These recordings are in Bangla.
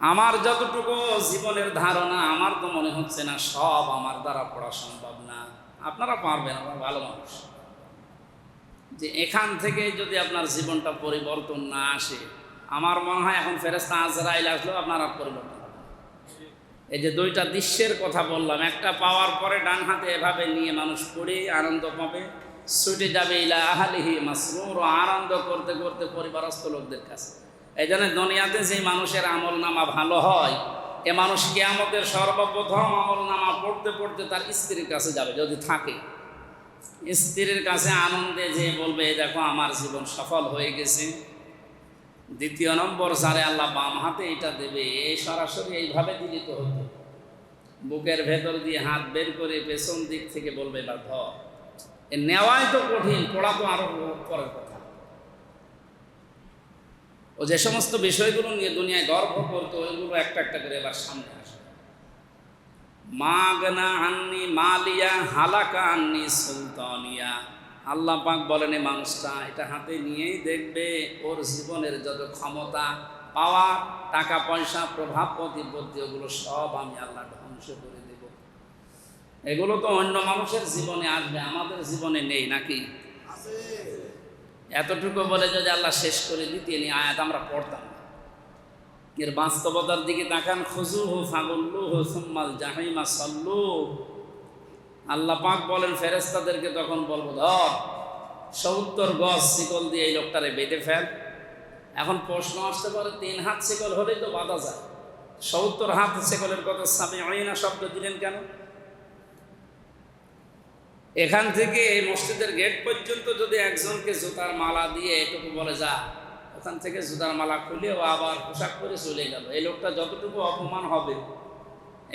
আমার যতটুকু জীবনের ধারণা, আমার তো মনে হচ্ছে না সব আমার দ্বারা পড়া সম্ভব না। আপনারা পারবেন, আমার ভালো মানুষ। যে এখান থেকে যদি আপনার জীবনটা পরিবর্তন না আসে, আমার মনে হয় এখন ফেরেস্তা আজরাইল আসলেও আপনার পরিবর্তন এই যে দুইটা দৃশ্যের কথা বললাম, একটা পাওয়ার পরে ডান হাতে এভাবে নিয়ে মানুষ পড়ে আনন্দ পাবে, ছুটে যাবে ইলা আহালিহি মাসরুর আনন্দ করতে করতে পরিবারস্থ লোকদের কাছে। এই জন্য দুনিয়াতে যে মানুষের আমল নামা ভালো হয়, এ মানুষ কে কেয়ামতের সর্বপ্রথম আমল নামা পড়তে পড়তে তার স্ত্রীর কাছে যাবে, যদি থাকে। স্ত্রীর কাছে আনন্দে যে বলবে "এই দেখো, আমার জীবন সফল হয়ে গেছে। দ্বিতীয় নম্বর সারে আল্লাহ বাম হাতে এটা দেবে এই সরাসরি এইভাবে দিলিত হতো। বুকের ভেতর দিয়ে হাত বের করে পেছন দিক থেকে বলবে, এবার ধর। এ নেওয়াই তো কঠিন, পড়া তো আরও পরের কথা। ও যে সমস্ত বিষয়গুলো নিয়ে দুনিয়ায় গর্ব করতো, ওইগুলো একটা একটা করে এবার সামনে আসে। মাগনা আন্নি মালিয়া, হালাকা আন্নি সুলতানিয়া। আল্লাহ পাক বলেন এই মানুষটা, এটা হাতে নিয়েই দেখবে ওর জীবনের যত ক্ষমতা, পাওয়া, টাকা, পয়সা, প্রভাব, প্রতিপত্তি, ওগুলো সব আমি আল্লাহ ধ্বংস করে দেব। এগুলো তো অন্য মানুষের জীবনে আসবে, আমাদের জীবনে নেই নাকি? এতটুকু বলে যদি আল্লাহ শেষ করে দিতে নি আয়াত আমরা পড়তাম। এর বাস্তবতার দিকে তাকান খুজু হু ফাগুল্লু হু সুম্মাল জাহিমা সল্লু। আল্লাহ পাক বলেন ফেরেস্তাদেরকে তখন বলব, ধর, সত্তর গজ শিকল দিয়ে এই লোকটারে বেঁধে ফেল। এখন প্রশ্ন আসতে পারে, তিন হাত শিকল হলেই তো বাধা যায়। সত্তর হাত শিকলের কথা স্বামী না শব্দ দিলেন কেন? এখান থেকে এই মসজিদের গেট পর্যন্ত যদি একজনকে জুতার মালা দিয়ে এটুকু বলে যা, ওখান থেকে জুতার মালা খুলে ও আবার পোশাক করে চলে গেল। এই লোকটা যতটুকু অপমান হবে,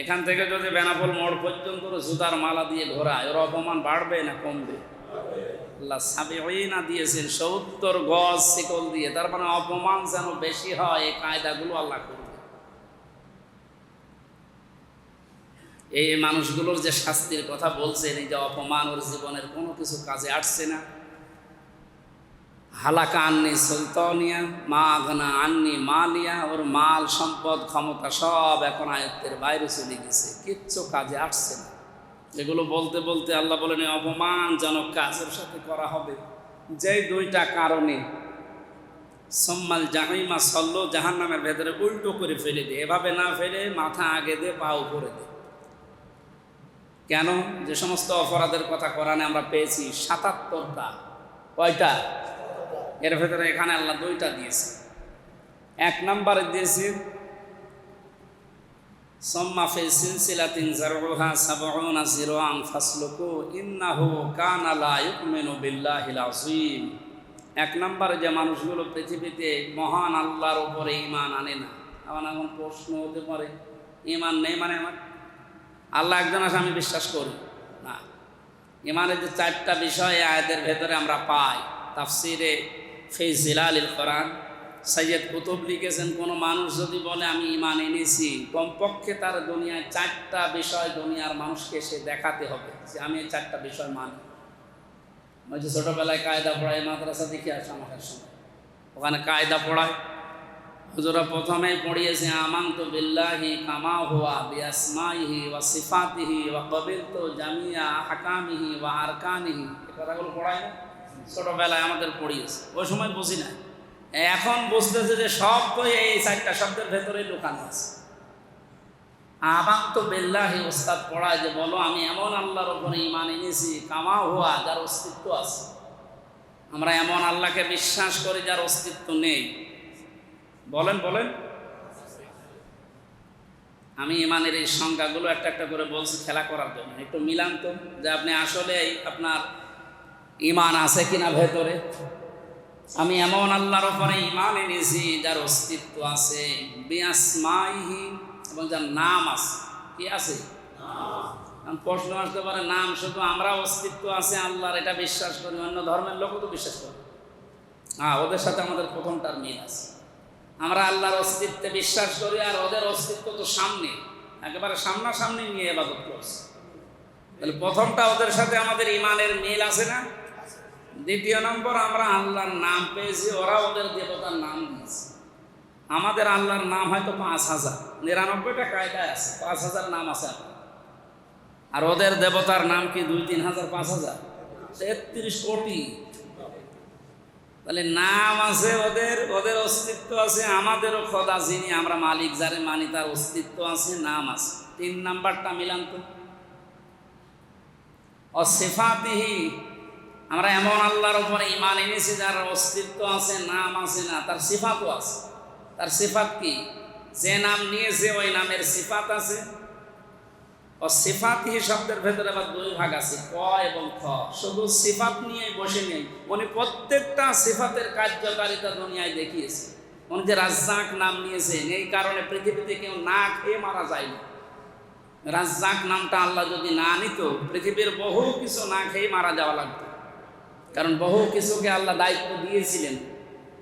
এখান থেকে যদি বেনাপোল মোড় পর্যন্ত জুতার মালা দিয়ে ঘোরায়, ওর অপমান বাড়বে না, কমবে? আল্লাহ সাবে না দিয়েছেন সত্তর গজ শিকল দিয়ে, তার মানে অপমান যেন বেশি হয়, এই কায়দাগুলো আল্লাহ করবে এই মানুষগুলোর যে শাস্তির কথা বলছেন, এই যে অপমান ওর জীবনের কোনো কিছু কাজে আসছে না। হালাকা আননি সুলতানিয়া মা আননি মালিয়া, ওর মাল, সম্পদ, ক্ষমতা সব এখন আয়ত্তের বাইরে চলে গেছে, কিচ্ছু কাজে আসছে না। এগুলো বলতে বলতে আল্লাহ বলেন অপমানজনক কাজের সাথে করা হবে। যেই দুইটা কারণে সম্মাল জাহিমা সল্লো জাহান নামের ভেতরে উল্টো করে ফেলে দে, এভাবে না ফেলে মাথা আগে দে, পা উপরে দে। কেন? যে সমস্ত অপরাধের কথা কোরআনে আমরা পেয়েছি সাতাত্তরটা। কয়টা? এর ভেতরে এখানে আল্লাহ দুইটা দিয়েছে। এক নম্বরে দিয়েছে কানা এক নম্বরে যে মানুষগুলো পৃথিবীতে মহান আল্লাহর উপরে ঈমান আনে না। আমার এখন প্রশ্ন হতে পারে ইমান নেই মানে আমার আল্লাহ একজন আছে, আমি বিশ্বাস করি। না। ইমানের যে চারটা বিষয়, এই আয়াতের ভেতরে আমরা পাই। তাফসিরে ফি জিলালিল কোরআন, সৈয়দ কুতুব লিখেছেন, কোনো মানুষ যদি বলে, আমি ইমান এনেছি, কমপক্ষে তার দুনিয়ায় চারটা বিষয় দুনিয়ার মানুষকে সে দেখাতে হবে যে, আমি এই চারটা বিষয় মানি। যে ছোটোবেলায় কায়দা পড়ায়, মাদ্রাসা দেখে আসে আমাদের সময়। ওখানে কায়দা পড়ায় হুজুরা প্রথমেই পড়িয়েছে আমান তো বিল্লাহি কামা হুয়া বিয়াসমাইহি ওয়া সিফাতিহি ওয়া কবিল তো জামিয়া হাকামিহি ওয়া আরকানিহি। এ কথাগুলো পড়ায় না? ছোটোবেলায় আমাদের পড়িয়েছে। ওই সময় বুঝি না এখন বুঝতেছে যে সব তো এই চারটা শব্দের ভেতরে লুকানো আছে। আবাং তো বেল্লাহি ওস্তাদ পড়ায় যে, বলো, আমি এমন আল্লাহর ওপরে ইমান এনেছি, কামা হুয়া যার অস্তিত্ব আছে। আমরা এমন আল্লাহকে বিশ্বাস করি যার অস্তিত্ব নেই। বলেন বলেন। আমি ইমানের এই সংখ্যাগুলো একটা একটা করে বলছি খেলা করার জন্য। একটু মিলান তো, যে আপনি আসলে আপনার ইমান আছে কিনা ভেতরে। আমি এমন আল্লাহর ওপরে ইমান এনেছি যার অস্তিত্ব আছে। এবং যার নাম আছে। কি আছে? প্রশ্ন আসতে পারে, নাম শুধু আমরা অস্তিত্ব আছে, আল্লাহর এটা বিশ্বাস করি, অন্য ধর্মের লোকও তো বিশ্বাস করে। হ্যাঁ ওদের সাথে আমাদের প্রথমটার মিল আছে। আমরা আল্লাহর অস্তিত্বে বিশ্বাস করি আর ওদের অস্তিত্ব তো সামনে। একেবারে সামনাসামনি নিয়ে এবাদত করছে। তাহলে প্রথমটা ওদের সাথে আমাদের ইমানের মিল আছে না? দ্বিতীয় নম্বর, আমরা আল্লাহর নাম পেয়েছি, ওরা ওদের দেবতার নাম দিয়েছে। আমাদের আল্লাহর নাম হয়তো পাঁচ হাজার। নিরানব্বইটা কায়দায় আছে, পাঁচ হাজার নাম আছে আর ওদের দেবতার নাম কি দুই, তিন হাজার, পাঁচ হাজার? তেত্রিশ কোটি। তাহলে নাম আছে ওদের ওদের অস্তিত্ব আছে, আমাদেরও খোদা যিনি, আমরা মালিক যারে মানি তার অস্তিত্ব আছে, নাম আছে। তিন নাম্বারটা মিলান তো। অসেফাতিহি, আমরা এমন আল্লাহর উপরে ইমান এনেছি যার অস্তিত্ব আছে, নাম আছে না, তার সিফাতও আছে। তার সিফাত কি? যে নাম নিয়েছে, ওই নামের সিফাত আছে। ও সিফাতি শব্দের ভেতরে আবার দুই ভাগ আছে, ক এবং খ। শুধু সিফাত নিয়ে বসে নেই, উনি প্রত্যেকটা সিফাতের কার্যকারিতা দুনিয়ায় দেখিয়েছে। উনি যে রাজ্জাক নাম নিয়েছেন, এই কারণে পৃথিবীতে কেউ না খেয়ে মারা যায়নি রাজ্জাক নামটা আল্লাহ যদি না নিত, পৃথিবীর বহু কিছু না খেয়ে মারা যাওয়া লাগতো। কারণ বহু কিছুকে আল্লাহ দায়িত্ব দিয়েছিলেন।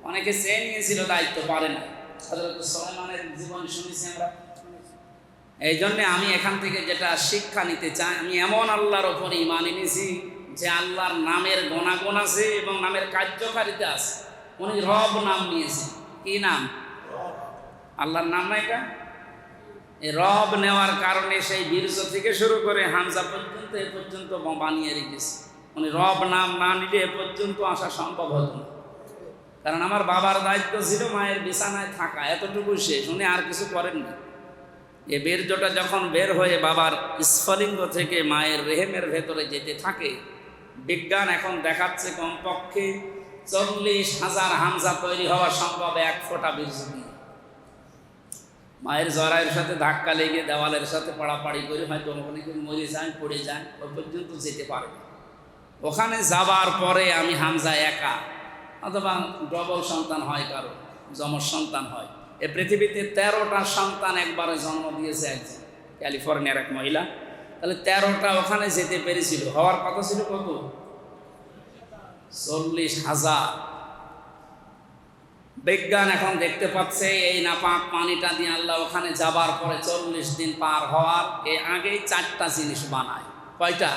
অনেকে চেয়ে নিয়েছিল দায়িত্ব, পারে না। হযরত সুলাইমানের জীবন শুনেছি আমরা। এই জন্যে আমি এখান থেকে যেটা শিক্ষা নিতে চাই, আমি এমন আল্লাহর ওপর ইমান এনেছি যে আল্লাহর নামের গণাগুণ আছে এবং নামের কার্যকারিতা আছে। উনি রব নাম নিয়েছে কি নাম? আল্লাহর নাম না এটা রব নেওয়ার কারণে সেই বীর্য থেকে শুরু করে হামজা পর্যন্ত, এ পর্যন্ত বানিয়ে রেখেছে। উনি রব নাম না নিলে এ পর্যন্ত আসা সম্ভব হতো না। কারণ আমার বাবার দায়িত্ব ছিল মায়ের বিছানায় থাকা, এতটুকু শেষ। উনি আর কিছু করেননি। এ বীর্যটা যখন বের হয়ে বাবার স্ফলিঙ্গ থেকে মায়ের রেহেমের ভেতরে যেতে থাকে, বিজ্ঞান এখন দেখাচ্ছে কমপক্ষে চল্লিশ হাজার হামজা তৈরি হওয়া সম্ভব এক ফোঁটা বীর্য দিয়ে মায়ের জরায়ের সাথে ধাক্কা লেগে দেওয়ালের সাথে পাড়াপাড়ি করে হয়তো ওখানে কেউ মরে যায় পড়ে যায় ওই পর্যন্ত যেতে পারে ওখানে যাবার পরে আমি হামজা একা, অথবা ডবল সন্তান হয় কারও, যমজ সন্তান হয়। এ পৃথিবীতে তেরোটা সন্তান একবারে জন্ম দিয়েছে একজন ক্যালিফোর্নিয়ার এক মহিলা। তাহলে তেরোটা ওখানে যেতে পেরেছিল হওয়ার কথা ছিল কত? চল্লিশ হাজার। বিজ্ঞান এখন দেখতে পাচ্ছে এই নাপাক পানিটা দিয়ে আল্লাহ ওখানে যাবার পরে চল্লিশ দিন পার হওয়ার এ আগেই চারটা জিনিস বানায়। কয়টা?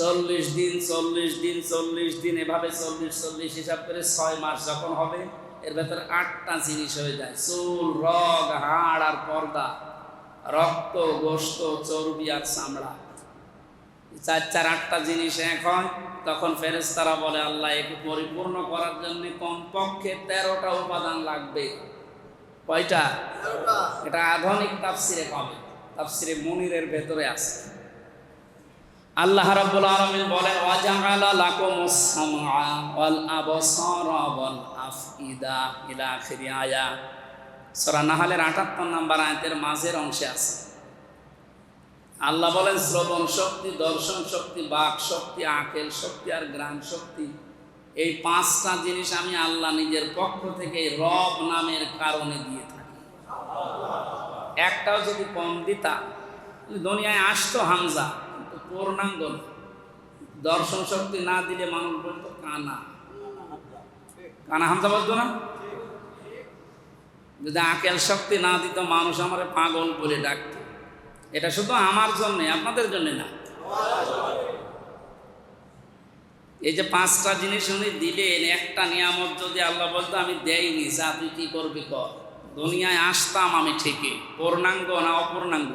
চল্লিশ দিন চল্লিশ দিন চল্লিশ দিন এভাবে চল্লিশ চল্লিশ হিসাব করে ছয় মাস যখন হবে এর ভেতরে আটটা জিনিস হয়ে যায়। চুল রগ হাড় আর পর্দা। রক্ত গোস্ত চর্বি আর চামড়া। চার চার আটটা জিনিস এক হয় তখন ফেরেশতারা বলে আল্লাহ একে পরিপূর্ণ করার জন্য কমপক্ষে তেরোটা উপাদান লাগবে। কয়টা? এটা আধুনিক তাফসিরে পাবে তাফসিরে মনিরের ভেতরে আছে। আল্লাহ রাব্বুল আলামিন বলেন, ওয়াজাআলা লাকুমুস সামআ ওয়াল আবসারা ওয়াল আফইদা ইলা আখিরি আয়া। সূরা নাহলের 78 নম্বর আয়াতের মাঝের অংশে আছে। আল্লাহ বলেন, শ্রবণ শক্তি, দর্শন শক্তি, বাক শক্তি, আকেল শক্তি আর গ্রাম শক্তি, এই পাঁচটা জিনিস আমি আল্লাহ নিজের পক্ষ থেকে রব নামের কারণে দিয়ে থাকি। একটাও যদি কম দিতাম দুনিয়ায় আসতো হামজা পূর্ণাঙ্গ দর্শন শক্তি না দিলে মানুষ বলতো কানা। কানা হামজা বলতো না? যদি আকেল শক্তি না দিত, মানুষ আমার পাগল বলে ডাকতো। এটা শুধু আমার জন্যে, আপনাদের জন্য না। এই যে পাঁচটা জিনিস উনি দিলেন, একটা নিয়ামত যদি আল্লাহ বলতো, আমি দেয়নি যা তুই কি করবি কর। দুনিয়ায় আসতাম আমি ঠিকই, পূর্ণাঙ্গ না অপূর্ণাঙ্গ?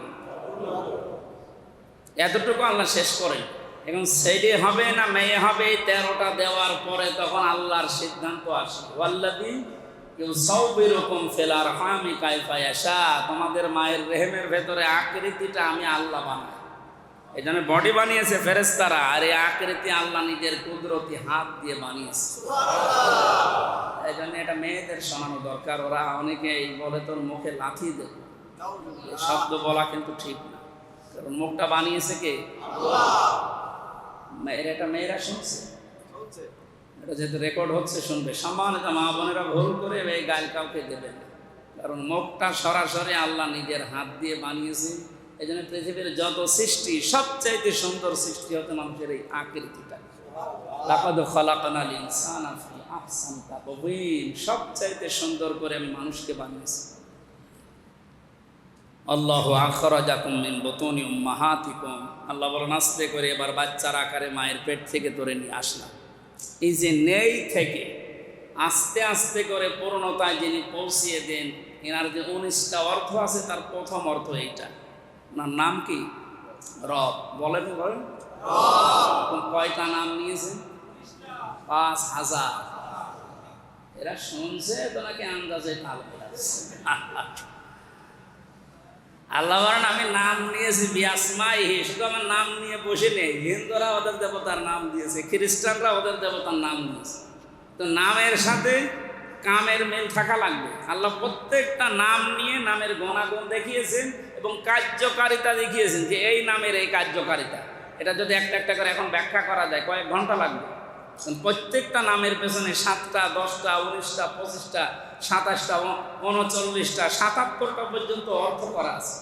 এতটুকু আল্লাহ শেষ করেন। এখন ছেলে হবে না মেয়ে হবে, তেরোটা দেওয়ার পরে তখন আল্লাহর সিদ্ধান্ত আসে। ওয়াল্লাদি কেউ সব এরকম ফেলার হামি আসা তোমাদের মায়ের রেহেমের ভেতরে আকৃতিটা আমি আল্লাহ বানাই। এই জন্য বডি বানিয়েছে ফেরেস্তারা আর এই আকৃতি আল্লাহ নিজের কুদরতি হাত দিয়ে বানিয়েছে। এই জন্য এটা মেয়েদের শোনানো দরকার, ওরা অনেকে এই বলে তোর মুখে লাথি দেবে শব্দ বলা কিন্তু ঠিক না। কারণ মুখটা বানিয়েছে কে? মেয়েরা এটা মেয়েরা শুনছে এটা যেহেতু রেকর্ড হচ্ছে শুনবে। সম্মানিত মা বোনেরা ভুল করে এই গায়ে কাউকে দেবেন না। কারণ মুখটা সরাসরি আল্লাহ নিজের হাত দিয়ে বানিয়েছে। এই জন্য পৃথিবীর যত সৃষ্টি সবচাইতে সুন্দর সৃষ্টি হতে মানুষের এই আকৃতিটা। লাকাদ খলাকানাল ইনসানা ফি আহসানি তাকওয়িম। সবচাইতে সুন্দর করে আমি মানুষকে বানিয়েছি। আল্লাহ আখরাজাকুম মিন বুতুনি উম্মাহাতিকুম। আল্লাহ বলেন, আস্তে করে এবার বাচ্চার আকারে মায়ের পেট থেকে তোরে নিয়ে আসলাম। এই যে নেই থেকে, আস্তে আস্তে করে পূর্ণতায় যিনি পৌঁছিয়ে দেন, এনার যে উনিশটা অর্থ আছে, তার প্রথম অর্থ এইটা। ওনার নাম কি? রব। বলেন বলেন কয়টা নাম নিয়েছেন? পাঁচ হাজার। এরা শুনছে, তো নাকি আন্দাজে তাল আল্লাহ বলেন, আমি নাম নিয়েছি বিয়াসমাই শুধু আমার নাম নিয়ে বসে নেই। হিন্দুরা ওদের দেবতার নাম দিয়েছে, খ্রিস্টানরা ওদের দেবতার নাম দিয়েছে। তো নামের সাথে কামের মিল থাকা লাগবে। আল্লাহ প্রত্যেকটা নাম নিয়ে নামের গণাগুণ দেখিয়েছেন এবং কার্যকারিতা দেখিয়েছেন যে এই নামের এই কার্যকারিতা। এটা যদি একটা একটা করে এখন ব্যাখ্যা করা যায়, কয়েক ঘণ্টা লাগবে। প্রত্যেকটা নামের পেছনে সাতটা, দশটা, উনিশটা, পঁচিশটা সাতাশটা উনচল্লিশটা সাতাত্তরটা পর্যন্ত অর্থ করা আছে।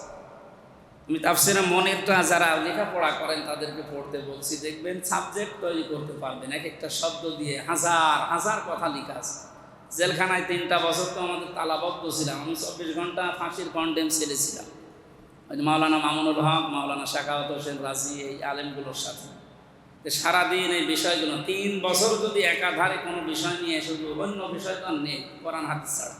আমি তাফসিরে মনেরটা যারা লেখাপড়া করেন তাদেরকে পড়তে বলছি, দেখবেন সাবজেক্ট তৈরি করতে পারবেন। এক একটা শব্দ দিয়ে হাজার হাজার কথা লেখা আছে। জেলখানায় তিনটা বছর তো আমাদের তালাবদ্ধ ছিলাম। আমি চব্বিশ ঘণ্টা ফাঁসির কন্ডেম ছেড়েছিলাম। মাওলানা মামুনুল হক, মাওলানা শাখাওয়াত হোসেন রাজি, এই আলেমগুলোর সাথে। সারাদিন এই বিষয়গুলো, তিন বছর যদি একাধারে কোনো বিষয় নিয়ে শুধু অন্য বিষয় তো নেই, কোরআন, হাদিস ছাড়া।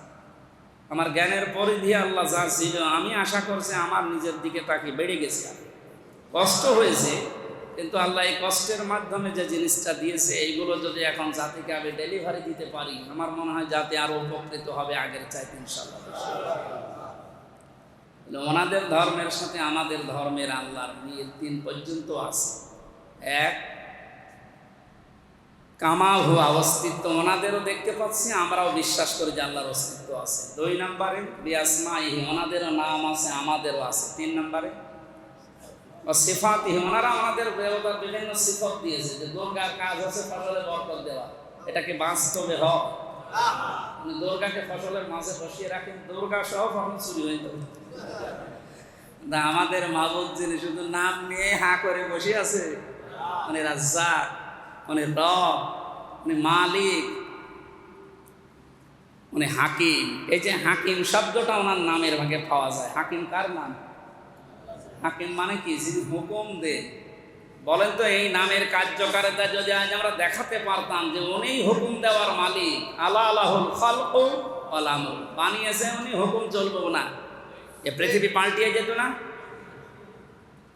আমার জ্ঞানের পরিধি আল্লাহ যা ছিল, আমি আশা করছি আমার নিজের দিকে তাকে বেড়ে গেছে। কষ্ট হয়েছে, কিন্তু আল্লাহ এই কষ্টের মাধ্যমে যে জিনিসটা দিয়েছে, এইগুলো যদি এখন জাতিকে আমি ডেলিভারি দিতে পারি, আমার মনে হয় জাতি আরও উপকৃত হবে আগের চাইতে ইনশাল্লাহ ওনাদের ধর্মের সাথে আমাদের ধর্মের আল্লাহর মিল তিন পর্যন্ত আছে। এক কামা হুয়া অস্তিত্ব। ওনাদেরও দেখতে পাচ্ছি, আমরাও বিশ্বাস করি যে আল্লাহর অস্তিত্ব আছে। দুই নম্বরে বিয়াসমা ইহি ওনাদেরও নাম আছে, আমাদেরও আছে। তিন নম্বরে, ও সিফাত ওনারা আমাদের দেবতার বিভিন্ন সিফত দিয়েছে, যে দুর্গার কাজ হচ্ছে ফসলে বরকত দেওয়া। এটাকে বাস্তবে হক দুর্গাকে ফসলের মাঝে বসিয়ে রাখেন, দুর্গা সহ ফসল চুরি হয়ে যাবে। আমাদের মাবুদ যিনি শুধু নাম নিয়ে হা করে বসে আছে মানে রাজ্জাক। মানে রব মানে মালিক উনি হাকিম। এই যে হাকিম শব্দটা ওনার নামের ভাগে পাওয়া যায়। হাকিম কার নাম? হাকিম মানে কি? যিনি হুকুম দেন। বলেন তো এই নামের কার্যকারিতা যদি আজ আমরা দেখাতে পারতাম যে উনি হুকুম দেওয়ার মালিক আল্লাহ আল্লাহুল খলক আলামুল বানিয়েছে উনি, হুকুম চলবো না এ পৃথিবী পাল্টিয়ে যেত না?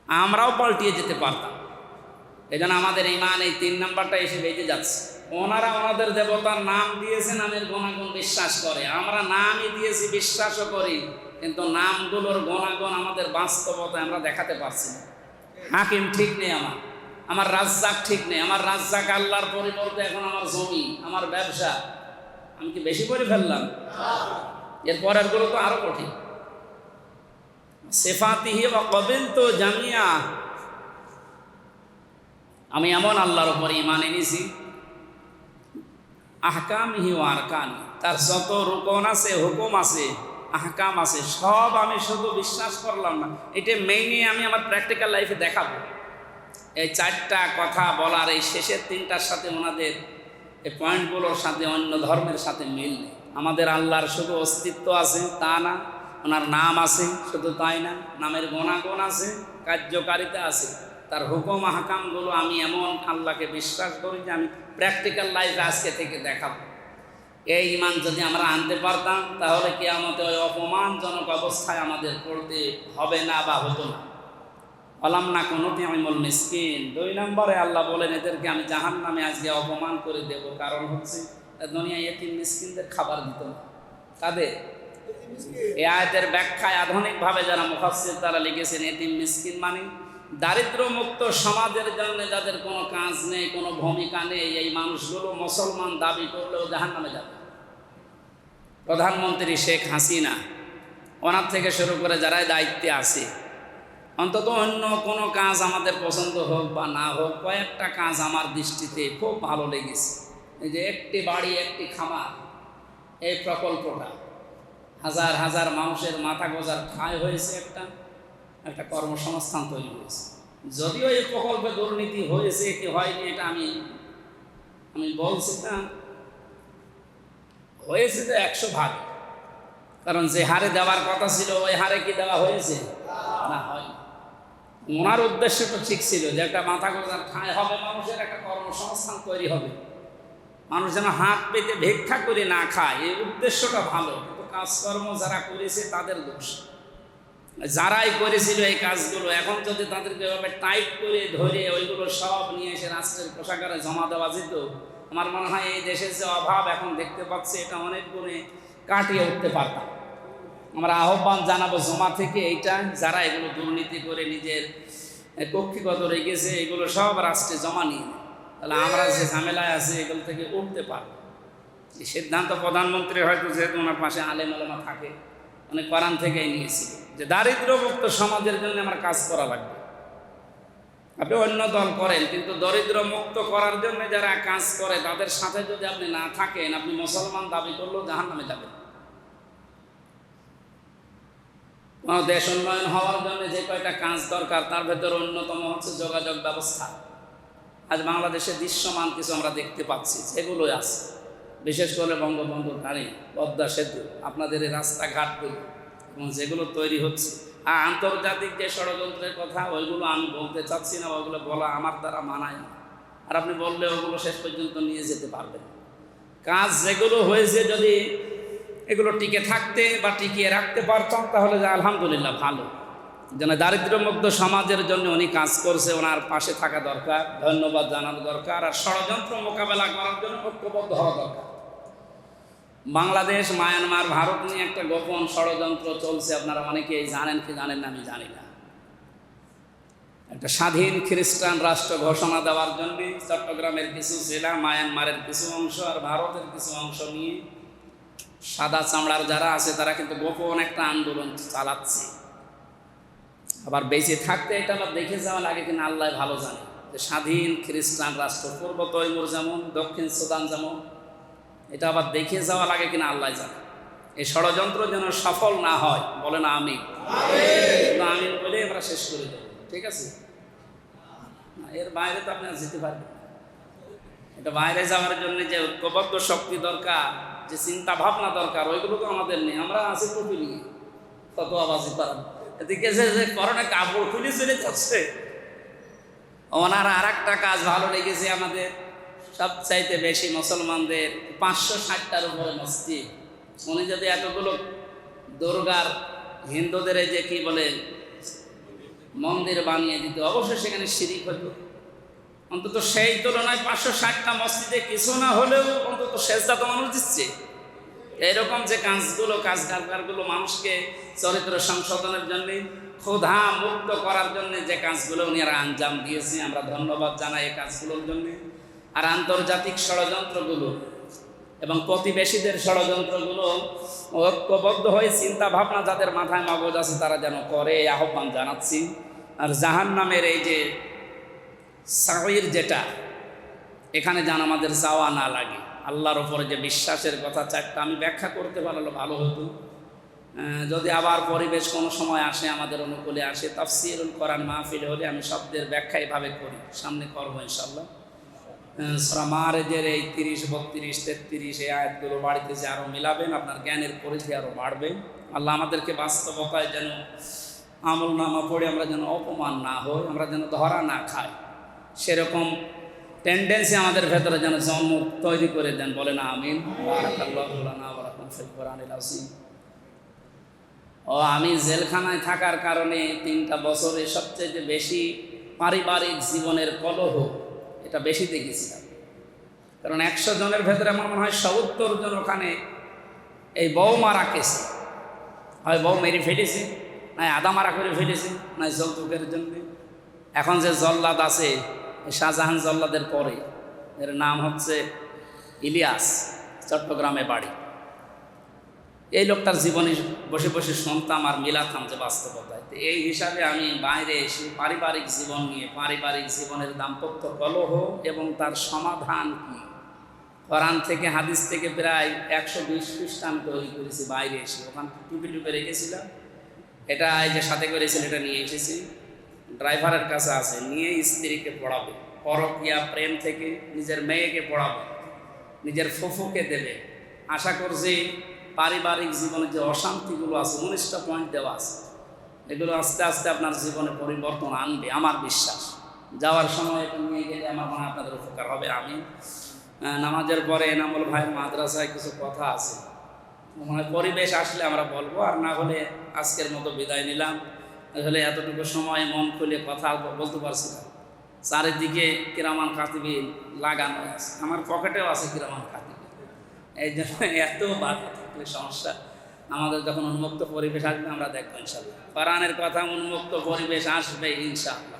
আমরাও পাল্টিয়ে যেতে পারতাম। এই জন্য আমাদের ইমান এই তিন নাম্বারটা এসে বেঁচে যাচ্ছে। ওনারা ওনাদের দেবতার নাম দিয়েছে নামের গুণাগুণ বিশ্বাস করে। আমরা নামই দিয়েছি, বিশ্বাসও করি, কিন্তু নামগুলোর গুণাগুণ আমাদের বাস্তবতায় আমরা দেখাতে পারছি না। হাকিম ঠিক নেই আমার আমার রাজ্জাক ঠিক নেই। আমার রাজ্জাক আল্লাহর পরিবর্তে এখন আমার জমি, আমার ব্যবসা। আমি কি বেশি করে ফেললাম? এর পরেরগুলো তো আরও কঠিন। সেফাতিহি বা কবিল তো জামিয়া। আমি এমন আল্লাহর উপর ইমান এনেছি আহকাম হি আরকান, তার যত রুকন আছে, হুকুম আছে, আহকাম আছে, সব আমি শুধু বিশ্বাস করলাম না, এটা মেইনে আমি আমার প্র্যাকটিক্যাল লাইফে দেখাবো। এই চারটা কথা বলার এই শেষের তিনটার সাথে ওনাদের, এই পয়েন্টগুলোর সাথে অন্য ধর্মের সাথে মিল নেই। আমাদের আল্লাহর শুধু অস্তিত্ব আছে, তা না, ওনার নাম আছে, শুধু তাই না, নামের গুণাগুণ আছে, কার্যকারিতা আছে। তার হুকুম হাকামগুলো আমি এমন আল্লাহকে বিশ্বাস করি যে আমি প্র্যাকটিক্যাল লাইফে আজকে থেকে দেখাবো। এই ইমান যদি আমরা আনতে পারতাম, তাহলে কি আমাদের ওই অপমানজনক অবস্থায় আমাদের পড়তে হবে না বা হতো না। অলাম না কোনো তিমিমুল মিসকিন। দুই নম্বরে আল্লাহ বলেন, এদেরকে আমি জাহান নামে আজকে অপমান করে দেব। কারণ হচ্ছে দুনিয়ায় এতিম মিসকিনদের খাবার দিত না। কাদের? এই আয়তের ব্যাখ্যায় আধুনিকভাবে যারা মুফাসসির তারা লিখেছেন, এতিম মিসকিন মানে দারিদ্র মুক্ত সমাজের জন্য যাদের কোনো কাজ নেই, কোনো ভূমিকা নেই, এই মানুষগুলো মুসলমান দাবি করলেও জাহান নামে যাবে। প্রধানমন্ত্রী শেখ হাসিনা ওনার থেকে শুরু করে যারাই দায়িত্বে আছে, অন্তত অন্য কোনো কাজ আমাদের পছন্দ হোক বা না হোক, কয়েকটা কাজ আমার দৃষ্টিতে খুব ভালো লেগেছে। এই যে একটি বাড়ি, একটি খামার, এই প্রকল্পটা, হাজার হাজার মানুষের মাথা গোজার ঠাঁই হয়েছে একটা। একটা কর্মসংস্থান তৈরি হয়েছে। যদিও এই প্রকল্পে দুর্নীতি হয়েছে কি হয়নি, এটা আমি আমি বলছি না হয়েছে তো একশো ভাগ। কারণ যে হারে দেওয়ার কথা ছিল, ওই হারে কি দেওয়া হয়েছে? না, হয়নি। ওনার উদ্দেশ্য তো ঠিক ছিল যে একটা মাথা গোজার ঠাঁই হবে, মানুষের একটা কর্মসংস্থান তৈরি হবে। মানুষ যেন হাত পেতে ভিক্ষা করে না খায়, এই উদ্দেশ্যটা ভালো। কিন্তু কাজকর্ম যারা করেছে, তাদের দোষ। যারাই করেছিল এই কাজগুলো, এখন যদি তাদেরকে এভাবে টাইট করে ধরে ওইগুলো সব নিয়ে এসে রাষ্ট্রের কোষাগারে জমা দেওয়া যেত, আমার মনে হয় এই দেশের যে অভাব এখন দেখতে পাচ্ছি, এটা অনেক গুণে কাটিয়ে উঠতে পারতাম। আমরা আহ্বান জানাব জমা থেকে এইটা, যারা এগুলো দুর্নীতি করে নিজের কক্ষিগত রেখেছে, এগুলো সব রাষ্ট্রে জমা নিয়ে তাহলে আমরা যে ঝামেলায় আছে, এগুলো থেকে উঠতে পারব। সিদ্ধান্ত প্রধানমন্ত্রী হয়তো যেহেতু ওনার পাশে আলেম আলেমা থাকে উনি কোরআন থেকেই নিয়েছিল যে দারিদ্র্যমুক্ত সমাজের জন্য আমার কাজ করা লাগবে। আপনি অন্য দল করেন, কিন্তু দরিদ্র মুক্ত করার জন্য যারা কাজ করে, তাদের সাথে যদি আপনি না থাকেন, আপনি মুসলমান দাবি করলেও জাহান নামে যাবেন। কোনো দেশ উন্নয়ন হওয়ার জন্য যে কয়টা কাজ দরকার, তার ভেতর অন্যতম হচ্ছে যোগাযোগ ব্যবস্থা। আজ বাংলাদেশে দৃশ্যমান কিছু আমরা দেখতে পাচ্ছি সেগুলোই আছে। বিশেষ করে বঙ্গবন্ধু গাড়ি পদ্মা সেতু, আপনাদের এই রাস্তাঘাটগুলো এবং যেগুলো তৈরি হচ্ছে। আর আন্তর্জাতিক যে ষড়যন্ত্রের কথা, ওইগুলো আমি বলতে চাচ্ছি না, ওইগুলো বলা আমার দ্বারা মানায় না। আর আপনি বললে ওগুলো শেষ পর্যন্ত নিয়ে যেতে পারবেন কাজ যেগুলো হয়েছে যদি এগুলো টিকে থাকতে বা টিকিয়ে রাখতে পারতাম, তাহলে আলহামদুলিল্লাহ ভালো। যেন দারিদ্র্যমুক্ত সমাজের জন্য উনি কাজ করছে, ওনার পাশে থাকা দরকার, ধন্যবাদ জানানো দরকার, আর ষড়যন্ত্র মোকাবেলা করার জন্য ঐক্যবদ্ধ হওয়া দরকার। বাংলাদেশ, মায়ানমার, ভারত নিয়ে একটা গোপন ষড়যন্ত্র চলছে। আপনারা অনেকেই জানেন কি জানেন না, আমি জানি না। একটা স্বাধীন খ্রিস্টান রাষ্ট্র ঘোষণা দেওয়ার জন্য চট্টগ্রামের কিছু জেলা, মায়ানমারের কিছু অংশ আর ভারতের কিছু অংশ নিয়ে সাদা চামড়ার যারা আছে, তারা কিন্তু গোপন একটা আন্দোলন চালাচ্ছে। আবার বেঁচে থাকতে এটা আবার দেখে যাওয়া লাগে কিনা, আল্লাহ ভালো জানে। যে স্বাধীন খ্রিস্টান রাষ্ট্র, পূর্ব তৈমুর যেমন, দক্ষিণ সুদান যেমন এটা আবার দেখে যাওয়া লাগে কিনা আল্লাহ জানে। এই ষড়যন্ত্র যেন সফল না হয় বলে না আমি আমি বলে আমরা শেষ করে দেবো, ঠিক আছে? এর বাইরে তো আপনি যেতে পারবেন এটা বাইরে যাওয়ার জন্য যে ঐক্যবদ্ধ শক্তি দরকার, যে চিন্তা ভাবনা দরকার, ওইগুলো তো আমাদের নেই। আমরা আছি টুপি নিয়ে কত আবাজি পান এদিকে যে যে করোনা কাপড় খুলে চলে যাচ্ছে। ওনার আর একটা কাজ ভালো লেগেছে আমাদের। সবচাইতে বেশি মুসলমানদের পাঁচশো ষাটটার উপরে মসজিদ। উনি যদি এতগুলো দুর্গার হিন্দুদের যে কি বলে, মন্দির বানিয়ে দিত, অবশ্যই সেখানে শিরিক হতো। অন্তত সেই তুলনায় পাঁচশো ষাটটা মসজিদে কিছু না হলেও অন্তত শেষদা তো মানুষ দিচ্ছে। এরকম যে কাজগুলো কাজ কারবারগুলো মানুষকে চরিত্র সংশোধনের জন্যে, ক্ষুধা মুক্ত করার জন্য যে কাজগুলো উনিরা আঞ্জাম দিয়েছে আমরা ধন্যবাদ জানাই এই কাজগুলোর জন্য। আর আন্তর্জাতিক ষড়যন্ত্রগুলো এবং প্রতিবেশীদের ষড়যন্ত্রগুলো ঐক্যবদ্ধ হয়ে চিন্তা ভাবনা যাদের মাথায় মগজ আছে তারা যেন করে আহ্বান জানাচ্ছি। আর জাহান নামের এই যে সাহির যেটা, এখানে যেন আমাদের যাওয়া না লাগে। আল্লাহর ওপরে যে বিশ্বাসের কথা চারটা আমি ব্যাখ্যা করতে পারলে ভালো হতো। যদি আবার পরিবেশ কোনো সময় আসে, আমাদের অনুকূলে আসে, তাফসিরুল করার মাহফিল হলে আমি শব্দের ব্যাখ্যা এভাবে করি। সামনে করব ইনশাল্লাহ। শ্রমারেজের এই তিরিশ, বত্রিশ, তেত্রিশ এই আয়াতগুলো বাড়িতে যে আরও মিলাবেন, আপনার জ্ঞানের পরিধি আরও বাড়বে। আল্লাহ আমাদেরকে বাস্তবতায় যেন আমল নামা পড়ে আমরা যেন অপমান না হই, আমরা যেন ধরা না খাই। সেরকম টেন্ডেন্সি আমাদের ভেতরে যেন জন্ম তৈরি করে দেন বলে না আমিন। ও, আমি জেলখানায় থাকার কারণে তিনটা বছরে সবচেয়ে বেশি পারিবারিক জীবনের কলহ এটা বেশি দেখেছিলাম। কারণ একশো জনের ভেতরে আমার মনে হয় সত্তর জন ওখানে এই বউ মারা কেছে হয় বউ মেরে ফেলেছে নয় আদা মারা করে ফেলেছে নয় যৌতুকের জন্য। এখন যে জল্লাদ আছে শাহজাহান জল্লাদের পরে। এর নাম হচ্ছে ইলিয়াস, চট্টগ্রামে বাড়ি। এই লোকটার জীবনে বসে বসে শুনতাম আর মিলাতাম যে বাস্তবতায়। তো এই হিসাবে আমি বাইরে এসে পারিবারিক জীবন নিয়ে, পারিবারিক জীবনের দাম্পত্য কলহ এবং তার সমাধান কি? কোরআন থেকে, হাদিস থেকে প্রায় একশো বিশ খ্রিস্টান তৈরি করেছি বাইরে এসে। ওখান টুপি টুপে রেখেছিলাম। এটা যে সাথে করেছিল এটা নিয়ে এসেছি। ড্রাইভারের কাছে আছে, নিয়ে স্ত্রীকে পড়াবে। পরকিয়া প্রেম থেকে নিজের মেয়েকে পড়াবে। নিজের ফুফুকে দেবে। আশা করছি পারিবারিক জীবনে যে অশান্তিগুলো আছে উনিশটা পয়েন্ট দেওয়া আছে, এগুলো আস্তে আস্তে আপনার জীবনে পরিবর্তন আনবে, আমার বিশ্বাস। যাওয়ার সময় এটা নিয়ে গেলে আমার মনে আপনাদের উপকার হবে, আমি নামাজের পরে এনামুল ভাইয়ের মাদ্রাসায় কিছু কথা আছে। মানে পরিবেশ আসলে আমরা বলব, আর না হলে আজকের মতো বিদায় নিলাম। আসলে এতটুকু সময়, মন খুলে কথা বলতে পারছি না। চারিদিকে কিরামান কাতিবি লাগানো আছে, আমার পকেটেও আছে কিরামান কাতিবি এই জন্য এত বাধা। থাকলে সমস্যা। আমাদের যখন উন্মুক্ত পরিবেশ আসবে, আমরা দেখব ইনশাল্লাহ কোরআনের কথা উন্মুক্ত পরিবেশ আসবে ইনশাল্লাহ